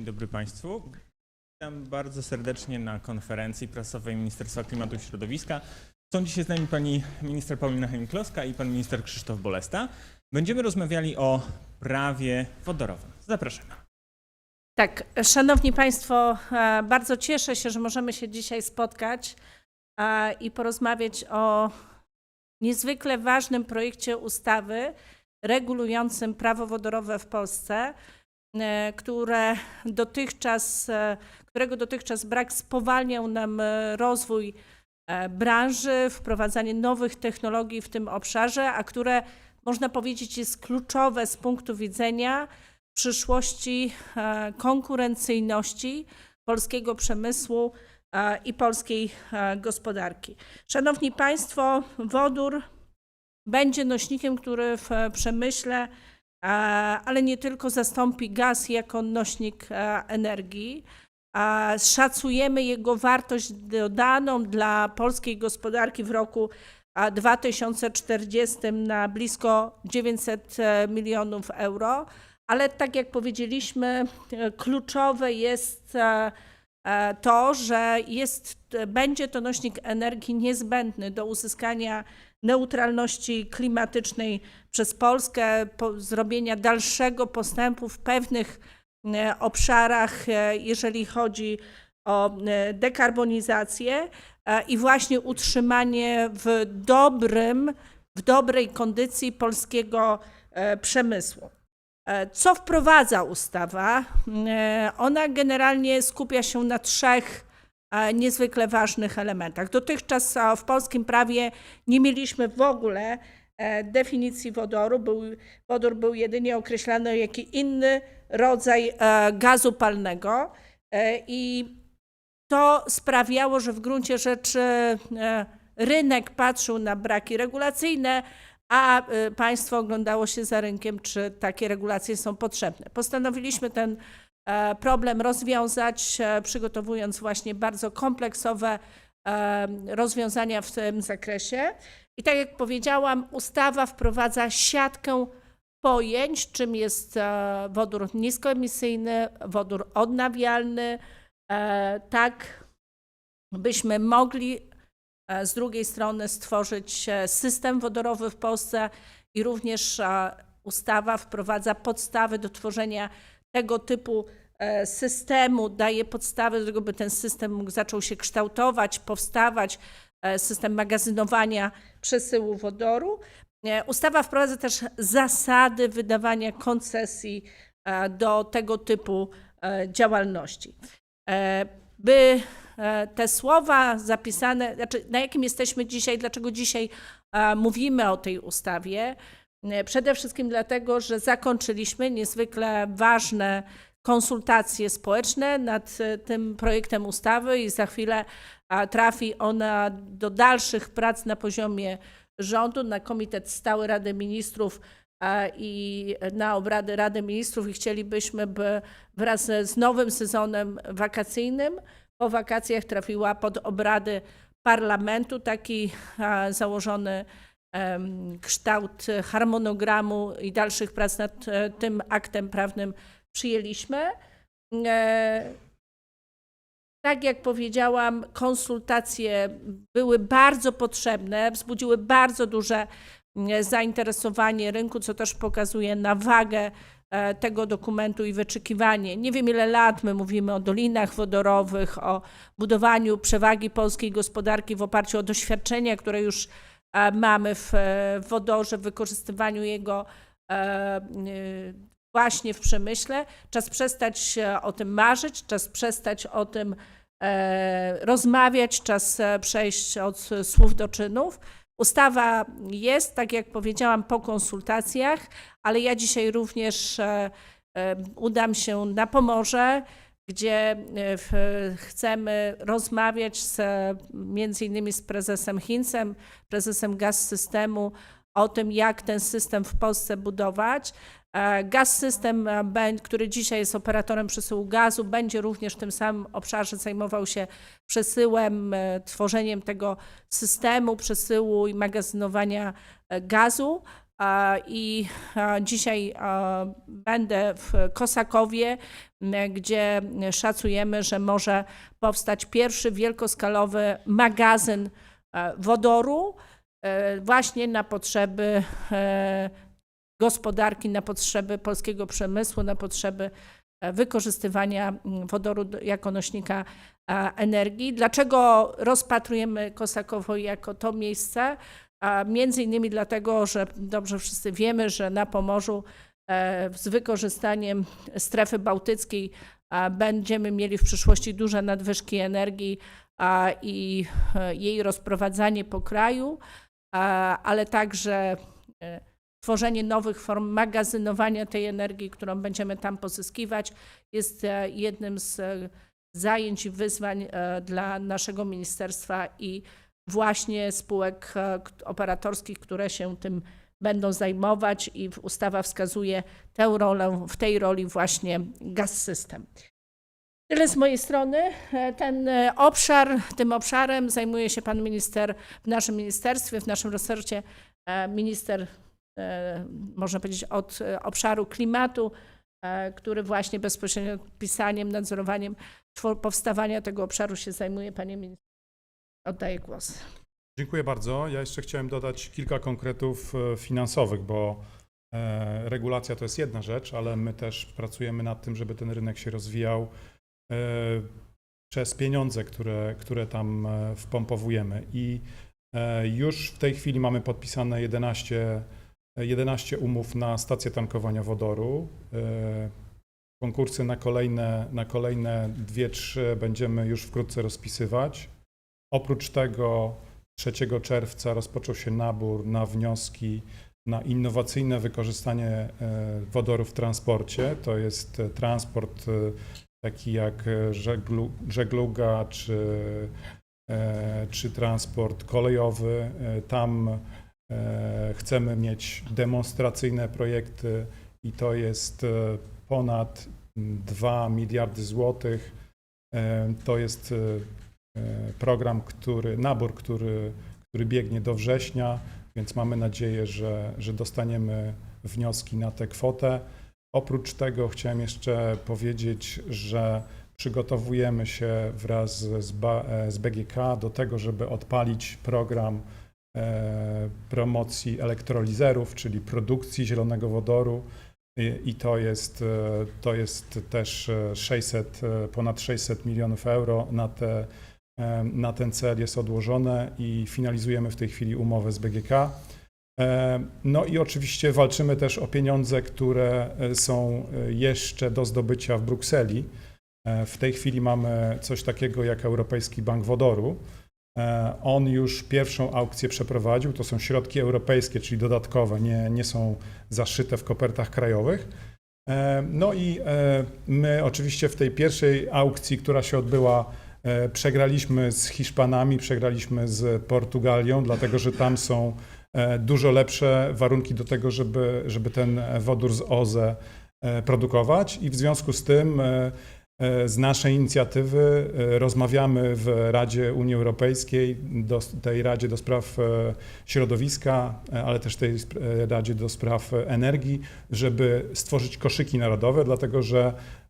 Dzień dobry Państwu. Witam bardzo serdecznie na konferencji prasowej Ministerstwa Klimatu i Środowiska. Są dzisiaj z nami pani minister Paulina Henning-Kloska i pan minister Krzysztof Bolesta. Będziemy rozmawiali o prawie wodorowym. Zapraszamy. Tak, szanowni państwo, e, bardzo cieszę się, że możemy się dzisiaj spotkać e, i porozmawiać o niezwykle ważnym projekcie ustawy regulującym prawo wodorowe w Polsce, które dotychczas, e, którego dotychczas brak spowalniał nam e, rozwój e, branży, wprowadzanie nowych technologii w tym obszarze, a które można powiedzieć jest kluczowe z punktu widzenia przyszłości e, konkurencyjności polskiego przemysłu e, i polskiej e, gospodarki. Szanowni Państwo, wodór będzie nośnikiem, który w e, przemyśle, e, ale nie tylko zastąpi gaz jako nośnik e, energii. Szacujemy jego wartość dodaną dla polskiej gospodarki w roku a, 2040 na blisko 900 milionów euro ale tak jak powiedzieliśmy, e, kluczowe jest e, e, to, że jest, będzie to nośnik energii niezbędny do uzyskania neutralności klimatycznej przez Polskę, po, zrobienia dalszego postępu w pewnych e, obszarach, e, jeżeli chodzi o e, dekarbonizację i właśnie utrzymanie w dobrym, w dobrej kondycji polskiego przemysłu. Co wprowadza ustawa? Ona generalnie skupia się na trzech niezwykle ważnych elementach. Dotychczas e, w polskim prawie nie mieliśmy w ogóle e, definicji wodoru. Był, wodór był jedynie określany jako inny rodzaj e, gazu palnego E, i to sprawiało, że w gruncie rzeczy e, rynek patrzył na braki regulacyjne, a państwo oglądało się za rynkiem, czy takie regulacje są potrzebne. Postanowiliśmy ten e, problem rozwiązać, e, przygotowując właśnie bardzo kompleksowe e, rozwiązania w tym zakresie. I tak jak powiedziałam, ustawa wprowadza siatkę pojęć, czym jest e, wodór niskoemisyjny, wodór odnawialny, e, tak byśmy mogli e, z drugiej strony stworzyć e, system wodorowy w Polsce i również e, ustawa wprowadza podstawy do tworzenia tego typu e, systemu, daje podstawy do tego, by ten system mógł zaczął się kształtować, powstawać, e, system magazynowania przesyłu wodoru. E, Ustawa wprowadza też zasady wydawania koncesji do tego typu działalności. By te słowa zapisane, znaczy na jakim jesteśmy dzisiaj, dlaczego dzisiaj mówimy o tej ustawie? E, Przede wszystkim dlatego, że zakończyliśmy niezwykle ważne konsultacje społeczne nad e, tym projektem ustawy i za chwilę trafi ona do dalszych prac na poziomie rządu, na Komitet Stały Rady Ministrów i na obrady Rady Ministrów i chcielibyśmy, by wraz z nowym sezonem wakacyjnym po wakacjach trafiła pod obrady parlamentu taki założony kształt harmonogramu i dalszych prac nad e, tym aktem prawnym przyjęliśmy. E, Tak jak powiedziałam, konsultacje były bardzo potrzebne, wzbudziły bardzo duże zainteresowanie rynku, co też pokazuje na wagę e, tego dokumentu i wyczekiwanie. Nie wiem ile lat my mówimy o dolinach wodorowych, o budowaniu przewagi polskiej gospodarki w oparciu o doświadczenia, które już mamy w e, wodorze, w wykorzystywaniu jego e, e, właśnie w przemyśle. Czas przestać o tym marzyć, czas przestać o tym rozmawiać, czas przejść od słów do czynów. Ustawa jest, tak jak powiedziałam, po konsultacjach, ale ja dzisiaj również udam się na Pomorze, gdzie e, chcemy rozmawiać z, między innymi z prezesem Hincem, prezesem Gaz Systemu o tym, jak ten system w Polsce budować. E, Gaz System, e, który dzisiaj jest operatorem przesyłu gazu, będzie również w tym samym obszarze zajmował się przesyłem, tworzeniem tego systemu przesyłu i magazynowania gazu. I dzisiaj będę w Kosakowie, gdzie szacujemy, że może powstać pierwszy wielkoskalowy magazyn e, wodoru e, właśnie na potrzeby e, gospodarki, na potrzeby polskiego przemysłu, na potrzeby wykorzystywania wodoru do- jako nośnika energii. Dlaczego rozpatrujemy Kosakowo jako to miejsce? A Między innymi dlatego, że dobrze wszyscy wiemy, że na Pomorzu e, z wykorzystaniem strefy bałtyckiej będziemy mieli w przyszłości duże nadwyżki energii i e, jej rozprowadzanie po kraju, ale także e, tworzenie nowych form magazynowania tej energii, którą będziemy tam pozyskiwać, jest jednym z zajęć i wyzwań dla naszego ministerstwa i właśnie spółek e, operatorskich, które się tym będą zajmować i ustawa wskazuje tę rolę, w tej roli właśnie Gaz System. Tyle z mojej strony. E, Ten e, obszar, tym obszarem zajmuje się pan minister w naszym ministerstwie, w naszym resorcie minister, można powiedzieć, od obszaru klimatu, który właśnie bezpośrednio pisaniem, nadzorowaniem powstawania tego obszaru się zajmuje. Panie ministrze, oddaję głos. Dziękuję bardzo. Ja jeszcze chciałem dodać kilka konkretów e, finansowych, bo e, regulacja to jest jedna rzecz, ale my też pracujemy nad tym, żeby ten rynek się rozwijał e, przez pieniądze, które, które tam wpompowujemy. I już w tej chwili mamy podpisane 11, 11 umów na stację tankowania wodoru. Konkursy na kolejne, na kolejne 2-3 będziemy już wkrótce rozpisywać. Oprócz tego 3 czerwca rozpoczął się nabór na wnioski na innowacyjne wykorzystanie e, wodoru w transporcie. To jest e, transport e, taki jak żeglu, żegluga czy, czy transport kolejowy. Tam chcemy mieć demonstracyjne projekty i to jest ponad 2 miliardy złotych. To jest program, który, nabór, który, który biegnie do września, więc mamy nadzieję, że, że dostaniemy wnioski na tę kwotę. Oprócz tego chciałem jeszcze powiedzieć, że przygotowujemy się wraz z, e, z BGK do tego, żeby odpalić program e, promocji elektrolizerów, czyli produkcji zielonego wodoru. I, to, jest, e, to jest też e, 600, e, ponad 600 milionów euro na te E, na ten cel jest odłożone i finalizujemy w tej chwili umowę z BGK. E, No i oczywiście walczymy też o pieniądze, które e, są e, jeszcze do zdobycia w Brukseli. E, W tej chwili mamy coś takiego jak Europejski Bank Wodoru. E, On już pierwszą aukcję przeprowadził. To są środki europejskie, czyli dodatkowe, nie, nie są zaszyte w kopertach krajowych. E, No i e, my oczywiście w tej pierwszej aukcji, która się odbyła, E, Przegraliśmy z Hiszpanami, przegraliśmy z Portugalią, dlatego że tam są e, dużo lepsze warunki do tego, żeby, żeby ten wodór z OZE e, produkować. I w związku z tym e, e, z naszej inicjatywy e, rozmawiamy w Radzie Unii Europejskiej, do, tej Radzie do Spraw e, Środowiska, e, ale też tej e, Radzie do Spraw Energii, żeby stworzyć koszyki narodowe, dlatego że e,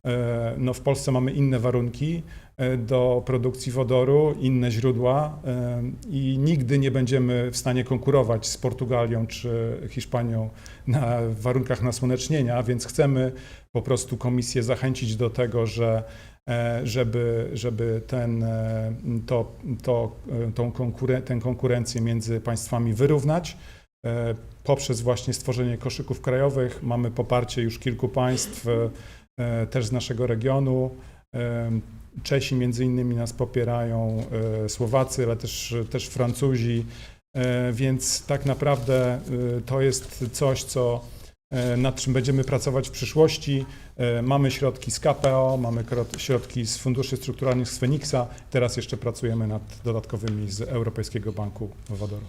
no, w Polsce mamy inne warunki e, do produkcji wodoru, inne źródła e, i nigdy nie będziemy w stanie konkurować z Portugalią czy Hiszpanią na warunkach nasłonecznienia, więc chcemy po prostu komisję zachęcić do tego, że e, żeby, żeby ten, e, to, to, e, tą konkuren- tę konkurencję między państwami wyrównać. E, Poprzez właśnie stworzenie koszyków krajowych mamy poparcie już kilku państw, e, też z naszego regionu. E, Czesi między innymi nas popierają, e, Słowacy, ale też, też Francuzi, E, więc tak naprawdę e, to jest coś, co, e, nad czym będziemy pracować w przyszłości. E, Mamy środki z KPO, mamy środki z funduszy strukturalnych z Feniksa, teraz jeszcze pracujemy nad dodatkowymi z Europejskiego Banku Wodoru.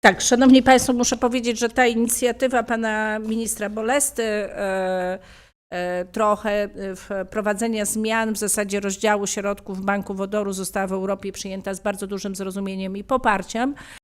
Tak, szanowni państwo, muszę powiedzieć, że ta inicjatywa pana ministra Bolesty e, e, trochę e, wprowadzenia zmian w zasadzie rozdziału środków Banku Wodoru została w Europie przyjęta z bardzo dużym zrozumieniem i poparciem.